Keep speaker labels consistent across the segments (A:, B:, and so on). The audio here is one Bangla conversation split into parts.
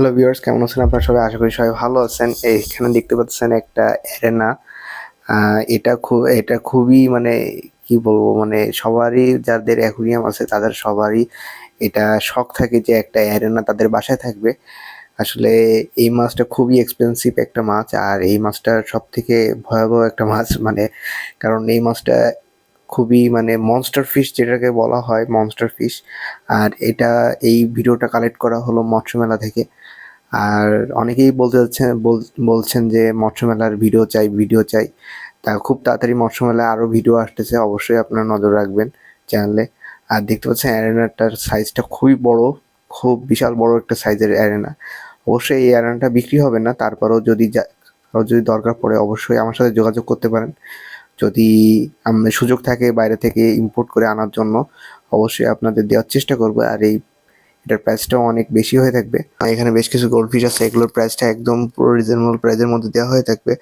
A: হ্যালো ভিউয়ার্স কেমন আছেন? আপনারা সবাই আশা করি সবাই ভালো আছেন। এইখানে দেখতে পাচ্ছেন একটা অ্যারেনা এটা খুব, এটা খুবই মানে কি বলব মানে সবারই যাদের অ্যাকুরিয়াম আছে, তাদের সবারই এটা শখ থাকে যে একটা অ্যারেনা তাদের বাসায় থাকবে। আসলে এই মাছটা খুবই এক্সপেন্সিভ একটা মাছ, আর এই মাছটা সব থেকে ভয়াবহ একটা মাছ। মানে কারণ এই মাছটা খুবই মানে মনস্টার ফিশ যেটাকে বলা হয় মনস্টার ফিশ আর এটা, এই ভিডিওটা কালেক্ট করা হলো মৎস্য মেলা থেকে। আর অনেকেই বলতে যাচ্ছেন বলছেন যে মৎস্য মেলার ভিডিও চাই ভিডিও চাই। তা খুব তাড়াতাড়ি মৎস্য মেলায় আরও ভিডিও আসতেছে, অবশ্যই আপনারা নজর রাখবেন চ্যানেলে। আর দেখতে পাচ্ছেন অ্যারেনাটার সাইজটা খুবই বড়, খুব বিশাল বড় একটা সাইজের অ্যারেনা। অবশ্যই এই অ্যারেনাটা বিক্রি হবে না, তারপরেও যদি যা- যদি দরকার পড়ে অবশ্যই আমার সাথে যোগাযোগ করতে পারেন। যদি সুযোগ থাকে বাইরে থেকে ইম্পোর্ট করে আনার জন্য, অবশ্যই আপনাদের দেওয়ার চেষ্টা করব। আর এই এটার প্রাইসটাও অনেক বেশি হয়ে থাকবে। এখানে বেশ কিছু গোল্ড ফিশ আছে, এগুলোর প্রাইসটা একদম পুরো রিজনেবল প্রাইসের মধ্যে দেওয়া হয়ে থাকবে।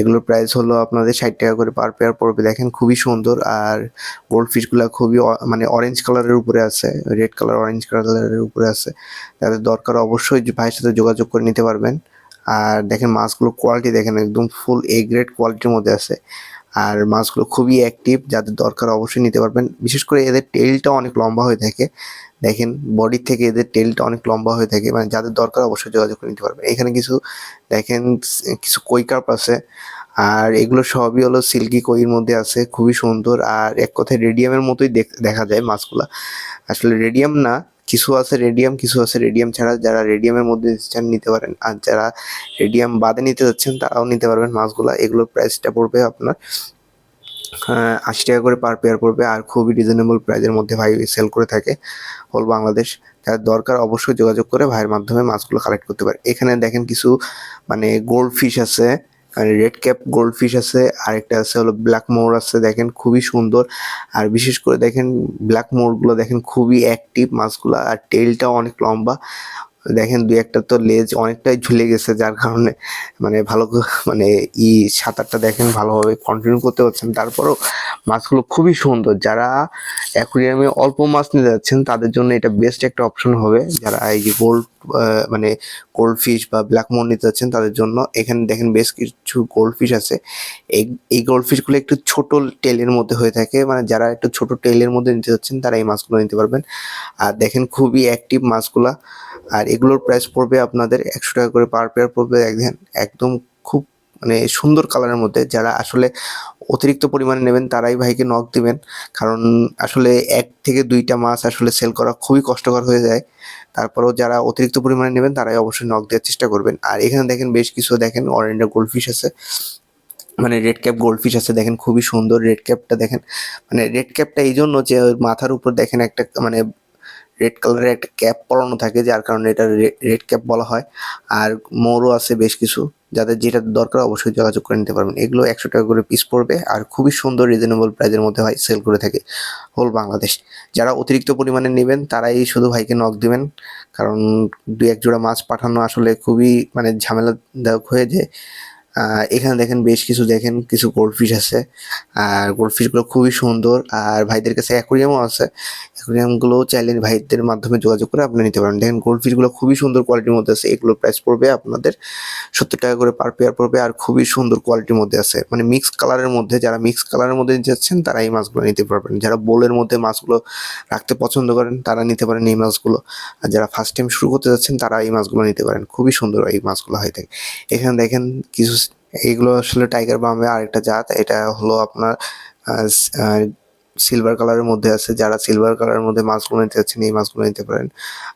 A: এগুলোর প্রাইস হলো আপনাদের ষাট টাকা করে পার পেয়ার পড়বে। দেখেন খুবই সুন্দর। আর গোল্ড ফিশগুলো খুবই মানে অরেঞ্জ কালারের উপরে আছে রেড কালার অরেঞ্জ কালারের উপরে আছে। তাদের দরকার অবশ্যই ভাইয়ের সাথে যোগাযোগ করে নিতে পারবেন। আর দেখেন মাছগুলোর কোয়ালিটি দেখেন একদম ফুল এ গ্রেড কোয়ালিটির মধ্যে আছে। আর মাছগুলো খুবই অ্যাক্টিভ যাদের দরকার অবশ্যই নিতে পারবেন। বিশেষ করে এদের টেলটা অনেক লম্বা হয়ে থাকে। দেখেন বডির থেকে এদের টেলটা অনেক লম্বা হয়ে থাকে। মানে যাদের দরকার অবশ্যই যোগাযোগ করে নিতে পারবেন। এখানে কিছু, দেখেন, কিছু কই কার্প আছে। আর এগুলো সবই হলো সিল্কি কইয়ের মধ্যে আছে। খুবই সুন্দর। আর এক কথায় রেডিয়ামের মতোই দেখা যায় মাছগুলা। আসলে রেডিয়াম না কিছু আছে রেডিয়াম কিছু আছে রেডিয়াম ছাড়া যারা রেডিয়ামের মধ্যে চান নিতে পারেন আর যারা রেডিয়াম বাদে নিতে যাচ্ছেন তারাও নিতে পারবেন মাছগুলো। এগুলোর প্রাইসটা পড়বে আপনার আশি টাকা করে পার পেয়ার পড়বে আর খুবই রিজনেবল প্রাইজের মধ্যে ভাই সেল করে থাকে হোল বাংলাদেশ। যার দরকার অবশ্যই যোগাযোগ করে ভাইয়ের মাধ্যমে মাছগুলো কালেক্ট করতে পারে। এখানে দেখেন কিছু মানে গোল্ড ফিশ আছে রেড ক্যাপ গোল্ড ফিশ আছে, আরেকটা আছে হলো ব্ল্যাক মোর আছে, দেখেন খুবই সুন্দর। আর বিশেষ করে দেখেন ব্ল্যাক মোরগুলো দেখেন খুবই অ্যাক্টিভ মাছগুলো আর টেলটা অনেক লম্বা। দেখেন দুই একটা তো লেজ অনেকটাই ঝুলে গেছে, যার কারণে মানে ভালো মানে ই সাঁতারটা দেখেন ভালোভাবে কন্টিনিউ করতে পারছেন। তারপরও মাছগুলো খুবই সুন্দর। যারা অ্যাকুরিয়ামে অল্প মাছ নিতে যাচ্ছেন, তাদের জন্য এটা বেস্ট একটা অপশন হবে। যারা এই যে গোল্ড মানে গোল্ড ফিশ বা ব্ল্যাক মোর নিতে যাচ্ছেন, তাদের জন্য এখানে দেখেন বেশ কিছু গোল্ড ফিশ আছে। এই এই গোল্ড ফিশগুলো একটু ছোট টেলের মধ্যে হয়ে থাকে। মানে যারা একটু ছোট টেলের মধ্যে নিতে যাচ্ছেন, তারা এই মাছগুলো নিতে পারবেন। আর দেখেন খুবই অ্যাক্টিভ মাছগুলা। আর এগুলোর প্রাইস পড়বে আপনাদের একশো টাকা করে পার পেয়ার পড়বে দেখেন একদম খুব মানে সুন্দর কালারের মধ্যে। যারা আসলে অতিরিক্ত পরিমাণে নেবেন, তারাই ভাইকে নক দিবেন। কারণ আসলে এক থেকে দুইটা মাছ আসলে সেল করা খুবই কষ্টকর হয়ে যায়। তারপরেও যারা অতিরিক্ত পরিমাণে নেবেন, তারাই অবশ্যই নক দেওয়ার চেষ্টা করবেন। আর এখানে দেখেন বেশ কিছু দেখেন অরেঞ্জ গোল্ড ফিশ আছে। মানে রেড ক্যাপ গোল্ড ফিশ আছে, দেখেন খুবই সুন্দর রেড ক্যাপটা দেখেন। মানে রেড ক্যাপটা এই জন্য যে মাথার উপর দেখেন একটা মানে রেড কালারের একটা ক্যাপ পরানো থাকে, যার কারণে এটা রেড ক্যাপ বলা হয়। আর মোরও আছে বেশ কিছু, যাদের যেটা দরকার অবশ্যই যোগাযোগ করে নিতে পারবেন। এগুলো একশো টাকা করে পিস পড়বে আর খুবই সুন্দর রিজনেবল প্রাইজের মধ্যে হয় সেল করে থাকে হোল বাংলাদেশ। যারা অতিরিক্ত পরিমাণে নেবেন, তারাই শুধু ভাইকে নক দিবেন, কারণ দু এক জোড়া মাছ পাঠানো আসলে খুবই মানে ঝামেলাদায়ক হয়ে যায়। এখানে দেখেন বেশ কিছু দেখেন কিছু গোল্ড ফিশ আছে। আর গোল্ড ফিশগুলো খুবই সুন্দর। আর ভাইদের কাছে অ্যাকোরিয়ামও আছে। অ্যাকোরিয়ামগুলো চাইলে ভাইদের মাধ্যমে যোগাযোগ করে আপনি নিতে পারেন। দেখেন গোল্ড ফিশগুলো খুবই সুন্দর কোয়ালিটির মধ্যে আছে। এগুলোর প্রাইস পড়বে আপনাদের সত্তর টাকা করে পার পেয়ার পড়বে। আর খুবই সুন্দর কোয়ালিটির মধ্যে আছে। মানে মিক্স কালারের মধ্যে যারা মিক্স কালারের মধ্যে নিতে যাচ্ছেন, তারা এই মাছগুলো নিতে পারবেন। যারা বোলের মধ্যে মাছগুলো রাখতে পছন্দ করেন, তারা নিতে পারেন এই মাছগুলো। আর যারা ফার্স্ট টাইম শুরু করতে যাচ্ছেন, তারা এই মাছগুলো নিতে পারেন। খুবই সুন্দর এই মাছগুলো হয়ে। থাকে এখানে দেখেন কিছু এইগুলো আসলে টাইগার বামে আরেকটা জাত এটা হলো আপনার সিলভার কালারের মধ্যে আছে, যারা সিলভার কালারের মধ্যে মাছগুলো নিতে চাচ্ছেন এই মাছগুলো নিতে পারেন।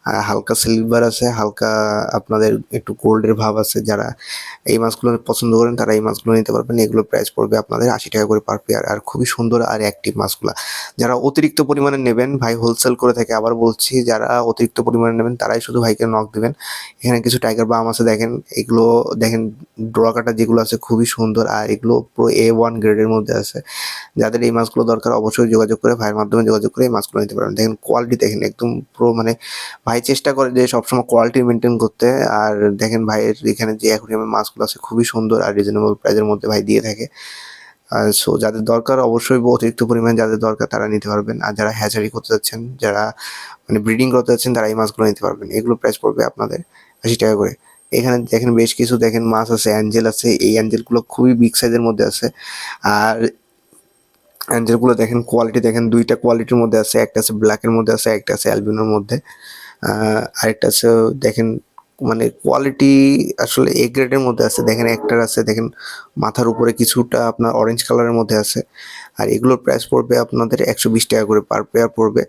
A: আর হালকা সিলভার আছে, হালকা আপনাদের একটু গোল্ডের ভাব আছে, যারা এই মাছগুলো পছন্দ করেন, তারা এই মাছগুলো নিতে পারবেন। এগুলো প্রাইস পড়বে আপনাদের আশি টাকা করে পার পেয়ার আর খুবই সুন্দর আর অ্যাক্টিভ মাছগুলা। যারা অতিরিক্ত পরিমাণে নেবেন, ভাই হোলসেল করে থাকে, আবার বলছি, যারা অতিরিক্ত পরিমাণে নেবেন, তারাই শুধু ভাইকে নক দেবেন। এখানে কিছু টাইগার বাম আছে, দেখেন, এগুলো, দেখেন ডোরা কাটা যেগুলো আছে, খুবই সুন্দর, আর এগুলো পুরো এ ওয়ান গ্রেডের মধ্যে আছে। যাদের এই মাছগুলো দরকার, অবশ্যই যোগাযোগ করে, ভাইয়ের মাধ্যমে যোগাযোগ করে এই মাছগুলো নিতে পারবেন দেখেন কোয়ালিটি দেখেন একদম পুরো মানে ভাই চেষ্টা করে যে সবসময় কোয়ালিটি মেনটেন করতে। আর দেখেন ভাইয়ের এখানে যে অ্যাকুরিয়ামের মাছগুলো আছে, খুবই সুন্দর আর রিজনেবল প্রাইসের মধ্যে ভাই দিয়ে থাকে। আর সো যাদের দরকার অবশ্যই অতিরিক্ত পরিমাণে যাদের দরকার তারা নিতে পারবেন। আর যারা হ্যাচারি করতে যাচ্ছেন, যারা মানে ব্রিডিং করতে যাচ্ছেন, তারা এই মাছগুলো নিতে পারবেন। এগুলো প্রাইস পড়বে আপনাদের আশি টাকা করে। এখানে দেখেন বেশ কিছু দেখেন মাছ আছে, অ্যাঞ্জেল আছে। এই অ্যাঞ্জেলগুলো খুবই বিগ সাইজের মধ্যে আছে। আর অ্যাঞ্জেলগুলো দেখেন কোয়ালিটি দেখেন, দুইটা কোয়ালিটির মধ্যে আছে, একটা আছে ব্ল্যাকের মধ্যে আছে, একটা আছে অ্যালবিনোর মধ্যে। আরেকটা আছে, দেখেন মানে কোয়ালিটি আসলে এ গ্রেডের মধ্যে আছে। দেখেন, একটার আছে, দেখেন, মাথার উপরে কিছুটা আপনার অরেঞ্জ কালারের মধ্যে আছে। আর এগুলোর প্রাইস পড়বে আপনাদের একশো বিশ টাকা করে পার পেয়ার পড়বে।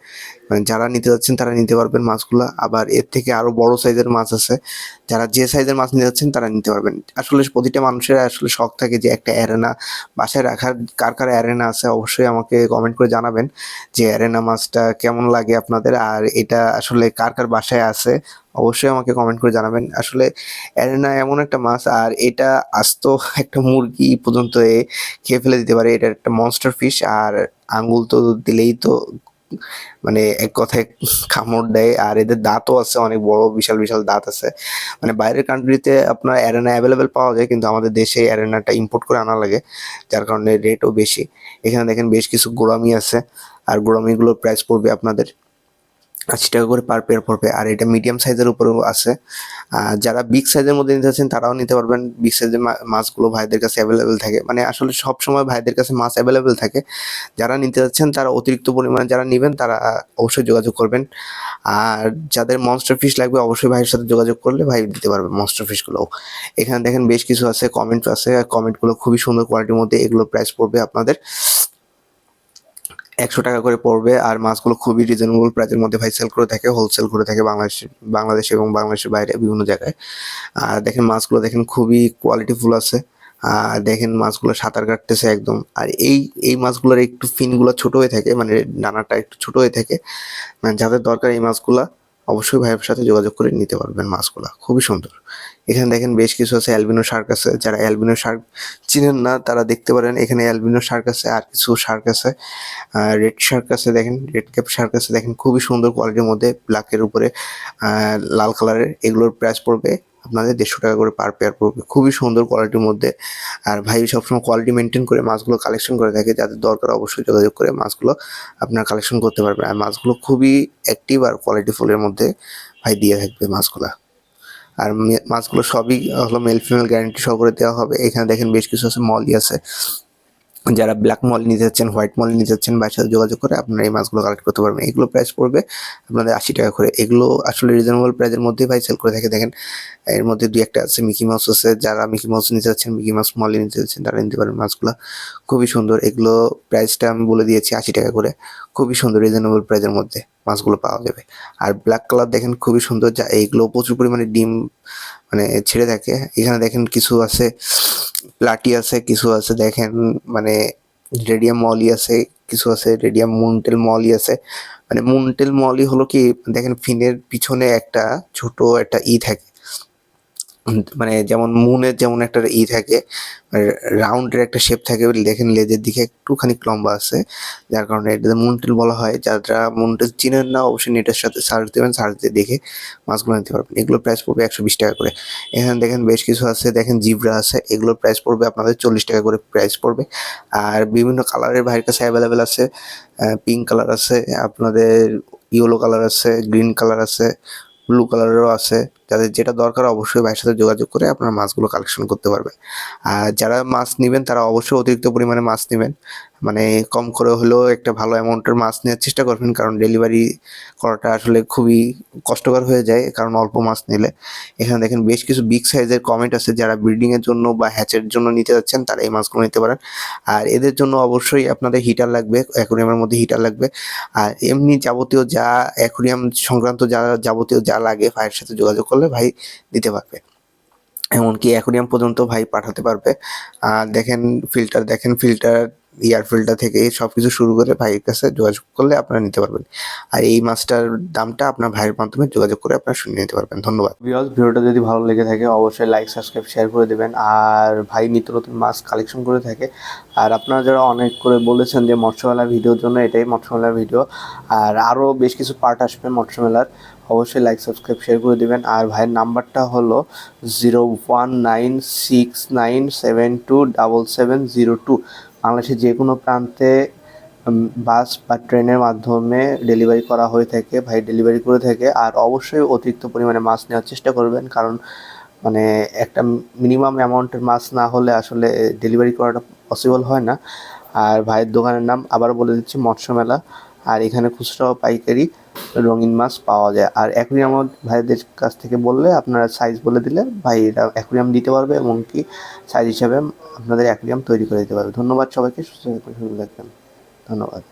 A: মানে যারা নিতে যাচ্ছেন তারা নিতে পারবেন মাছগুলো। আবার এর থেকে আরও বড় সাইজের মাছ আছে। যারা যে সাইজের মাছ নিতে যাচ্ছেন তারা নিতে পারবেন। আসলে প্রতিটা মানুষের আসলে শখ থাকে যে একটা অ্যারেনা বাসায় রাখার। কার কার অ্যারেনা আছে অবশ্যই আমাকে কমেন্ট করে জানাবেন যে অ্যারেনা মাছটা কেমন লাগে আপনাদের? আর এটা আসলে কার কার বাসায় আছে? অবশ্যই আমাকে কমেন্ট করে জানাবেন। আসলে অ্যারেনা এমন একটা মাছ, আর এটা আস্ত একটা মুরগি পর্যন্ত এ খেয়ে ফেলে দিতে পারে। এটা একটা মনস্টার ফিশ আর আঙ্গুল তো দিলেই তো মানে এক কথায় কামড় দেয়। আর এদের দাঁতও আছে, অনেক বড়, বিশাল বিশাল দাঁত আছে। মানে বাইরের কান্ট্রিতে আপনার অ্যারেনা অ্যাভেলেবেল পাওয়া যায়, কিন্তু আমাদের দেশে অ্যারেনাটা ইম্পোর্ট করে আনা লাগে, যার কারণে রেটও বেশি। এখানে দেখেন বেশ কিছু গোড়ামি আছে, আর গোড়ামিগুলোর প্রাইস পড়বে আপনাদের আশি টাকা করে পার পেয়ার পড়বে। আর এটা মিডিয়াম সাইজের উপরেও আছে। যারা বিগ সাইজের মধ্যে নিতে চাচ্ছেন, তারাও নিতে পারবেন। বিগ সাইজের মাছগুলো ভাইদের কাছে অ্যাভেলেবেল থাকে। মানে আসলে সব সময় ভাইদের কাছে মাছ অ্যাভেলেবেল থাকে। যারা নিতে যাচ্ছেন তারা অতিরিক্ত পরিমাণে যারা নেবেন, তারা অবশ্যই যোগাযোগ করবেন। আর যাদের মনস্টার ফিশ লাগবে, অবশ্যই ভাইয়ের সাথে যোগাযোগ করলে ভাই দিতে পারবে মনস্টার ফিশগুলোও এখানে দেখেন বেশ কিছু আছে কমেন্ট আছে। কমেন্টগুলো খুবই সুন্দর কোয়ালিটির মধ্যে এগুলো প্রাইস পড়বে আপনাদের। একশো টাকা করে পড়বে আর মাছগুলো খুবই রিজনেবল প্রাইসের মধ্যে ভাই সেল করে থাকে হোলসেল করে থাকে বাংলাদেশ বাংলাদেশ এবং বাংলাদেশের বাইরে বিভিন্ন জায়গায়। আর দেখেন মাছগুলো দেখেন খুবই কোয়ালিটিফুল আছে। আর দেখেন মাছগুলো সাঁতার কাটতেছে একদম। আর এই এই মাছগুলোর একটু ফিনগুলো ছোট হয়ে থাকে মানে ডানাটা একটু ছোট হয়ে থাকে। মানে যাদের দরকার এই মাছগুলা অবশ্যই ভাইয়ের সাথে যোগাযোগ করে নিতে পারবেন মাছগুলো। খুবই সুন্দর। এখানে দেখেন বেশ কিছু আছে অ্যালবিনো শার্ক আছে। যারা অ্যালবিনো শার্ক চিনেন না, তারা দেখতে পারেন এখানে অ্যালবিনো শার্ক আছে আর কিছু শার্ক আছে। রেড শার্ক আছে দেখেন, রেড ক্যাপ শার্ক আছে। দেখেন খুবই সুন্দর কোয়ালিটির মধ্যে ব্ল্যাকের উপরে লাল কালারের এগুলোর প্রাইস পড়বে আপনাদের দেড়শো টাকা করে পার পেয়ার পড়বে। খুবই সুন্দর কোয়ালিটির মধ্যে। আর ভাই, সবসময় কোয়ালিটি মেনটেন করে মাছগুলো কালেকশন করে থাকে। যাদের দরকার অবশ্যই যোগাযোগ করে মাছগুলো আপনার কালেকশন করতে পারবেন। আর মাছগুলো খুবই অ্যাক্টিভ আর কোয়ালিটি ফুলের মধ্যে ভাই দিয়ে থাকবে মাছগুলো। আর মাছগুলো সবই হলো মেল ফিমেল গ্যারান্টি সহ করে দেওয়া হবে। এখানে দেখেন বেশ কিছু আছে মলই আছে। যারা ব্ল্যাক মল নিতে যাচ্ছেন হোয়াইট মল নিতে যাচ্ছেন ভাইয়ের সাথে যোগাযোগ করে আপনারা এই মাছগুলো কালেক্ট করতে পারবেন। এগুলো প্রাইস পড়বে আপনাদের আশি টাকা করে। এগুলো আসলে রিজনেবল প্রাইসের মধ্যেই ভাই সেল করে থাকে। দেখেন, এর মধ্যে দুই একটা আছে মিকি মাউস আছে। যারা মিকি মাউস নিতে যাচ্ছেন মিকি মাউস মলে নিতে যাচ্ছেন, তারা নিতে পারেন মাছগুলো। খুবই সুন্দর। এগুলো প্রাইসটা আমি বলে দিয়েছি আশি টাকা করে। খুবই সুন্দর রিজনেবল প্রাইসের মধ্যে মাছগুলো পাওয়া যাবে। আর ব্ল্যাক কালার দেখেন, খুবই সুন্দর। যা, এইগুলো প্রচুর পরিমাণে ডিম মানে ছেড়ে থাকে। এখানে দেখেন কিছু আছে, প্লাটি আছে, কিছু আছে, দেখেন মানে রেডিয়াম মলি আছে, কিছু আছে রেডিয়াম মুনটেল মলি আছে। মানে মুনটেল মলি হলো কি, দেখেন ফিনের পিছনে একটা ছোট একটা ই থাকে। মানে যেমন মুনের যেমন একটা ই থাকে রাউন্ডের একটা শেপ থাকে, দেখেন লেজের দিকে একটুখানি লম্বা আছে, যার কারণে এটাতে মুনটেল বলা হয়। যারা মুনটেল চিনেন না, অবশ্যই নেটের সাথে সার্চ দেবেন সার্চ দিয়ে দেখে মাছগুলো নিতে পারবেন। এগুলোর প্রাইস পড়বে একশো বিশ টাকা করে। এখানে দেখেন বেশ কিছু আছে, দেখেন জিব্রা আছে, এগুলোর প্রাইস পড়বে আপনাদের চল্লিশ টাকা করে প্রাইস পড়বে। আর বিভিন্ন কালারের ভাইয়ের কাছে অ্যাভেলেবেল আছে পিঙ্ক কালার আছে, আপনাদের ইয়েলো কালার আছে গ্রিন কালার আছে ব্লু কালারেরও আছে। যাদের যেটা দরকার অবশ্যই ভাইয়ের সাথে যোগাযোগ করে আপনারা মাছগুলো কালেকশন করতে পারবেন। আর যারা মাছ নেবেন, তারা অবশ্যই অতিরিক্ত পরিমাণে মাছ নেবেন। মানে কম করে হলেও একটা ভালো অ্যামাউন্টের মাছ নেওয়ার চেষ্টা করবেন, কারণ ডেলিভারি করাটা আসলে খুবই কষ্টকর হয়ে যায়, কারণ অল্প মাছ নিলে। এখানে দেখেন বেশ কিছু বিগ সাইজের কমেন্ট আছে, যারা ব্রিডিং এর জন্য বা হ্যাচের জন্য নিতে যাচ্ছেন, তারা এই মাছগুলো নিতে পারেন। আর এদের জন্য অবশ্যই আপনাদের হিটার লাগবে অ্যাকোরিয়ামের মধ্যে হিটার লাগবে। আর এমনি যাবতীয় যা অ্যাকোরিয়াম সংক্রান্ত যা যাবতীয় যা লাগে, ভাইয়ের সাথে যোগাযোগ করলে ভাই দিতে পারবে। এমনকি অ্যাকোরিয়াম পর্যন্ত ভাই পাঠাতে পারবে। আর দেখেন ফিল্টার দেখেন ফিল্টার এয়ার ফিল্টার থেকে সব কিছু শুরু করে ভাইয়ের কাছে যোগাযোগ করলে আপনারা নিতে পারবেন। আর এই মাছটার দামটা আপনার ভাইয়ের মাধ্যমে যোগাযোগ করে আপনারা শুনে নিতে পারবেন। ধন্যবাদ। ভিউয়ার্স ভিডিওটা যদি ভালো লেগে থাকে, অবশ্যই লাইক সাবস্ক্রাইব শেয়ার করে দেবেন। আর ভাই নিত্য নতুন মাছ কালেকশন করে থাকে। আর আপনারা যারা অনেক করে বলেছেন যে মৎস্যমেলার ভিডিওর জন্য, এটাই মৎস্যমেলার ভিডিও। আর আরও বেশ কিছু পার্ট আসবে মৎস্যমেলার। অবশ্যই লাইক সাবস্ক্রাইব শেয়ার করে দিবেন। আর ভাইয়ের নাম্বারটা হলো zero one nine six nine seven two double seven zero two বাংলাদেশের যে কোনো প্রান্তে বাস বা ট্রেনের মাধ্যমে ডেলিভারি করা হয়ে থাকে, ভাই ডেলিভারি করে থাকে। আর অবশ্যই অতিরিক্ত পরিমাণে মাছ নেওয়ার চেষ্টা করবেন, কারণ মানে একটা মিনিমাম অ্যামাউন্টের মাছ না হলে আসলে ডেলিভারি করাটা পসিবল হয় না। আর ভাইয়ের দোকানের নাম আবার বলে দিচ্ছি, মৎস্য মেলা। আর এখানে খুচরা পাইকারি। রঙিন মাছ পাওয়া যায়। আর অ্যাকুরিয়াম ভাইদের কাছ থেকে বললে আপনারা সাইজ বলে দিলে ভাইরা অ্যাকুরিয়াম দিতে পারবে এবং কি সাইজ হিসাবে আপনাদের অ্যাকুরিয়াম তৈরি করে দিতে পারবে। ধন্যবাদ সবাইকে, সুস্থ থাকবেন। ধন্যবাদ।